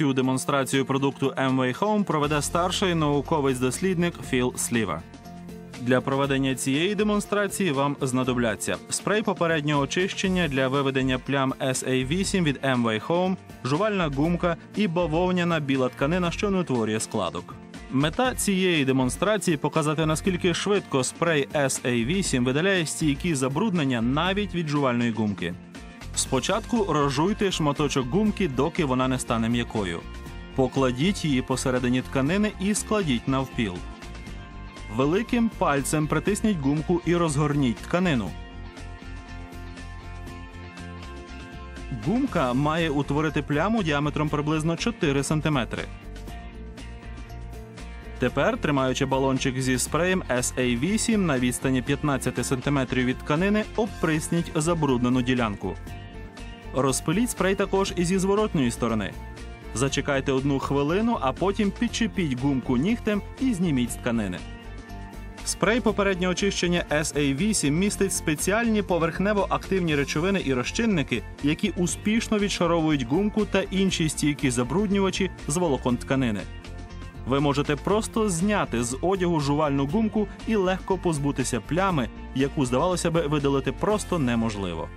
Цю демонстрацію продукту Amway Home проведе старший науковець-дослідник Філ Сліва. Для проведення цієї демонстрації вам знадобляться спрей попереднього очищення для виведення плям SA8 від Amway Home, жувальна гумка і бавовняна біла тканина, що не утворює складок. Мета цієї демонстрації показати наскільки швидко спрей SA8 видаляє стійкі забруднення навіть від жувальної гумки. Спочатку розжуйте шматочок гумки, доки вона не стане м'якою. Покладіть її посередині тканини і складіть навпіл. Великим пальцем притисніть гумку і розгорніть тканину. Гумка має утворити пляму діаметром приблизно 4 см. Тепер, тримаючи балончик зі спреєм SA8 на відстані 15 см від тканини, обприсніть забруднену ділянку. Розпиліть спрей також і зі зворотної сторони. Зачекайте одну хвилину, а потім підчепіть гумку нігтем і зніміть з тканини. Спрей попереднього очищення SA8 містить спеціальні поверхнево-активні речовини і розчинники, які успішно відшаровують гумку та інші стійкі забруднювачі з волокон тканини. Ви можете просто зняти з одягу жувальну гумку і легко позбутися плями, яку здавалося би видалити просто неможливо.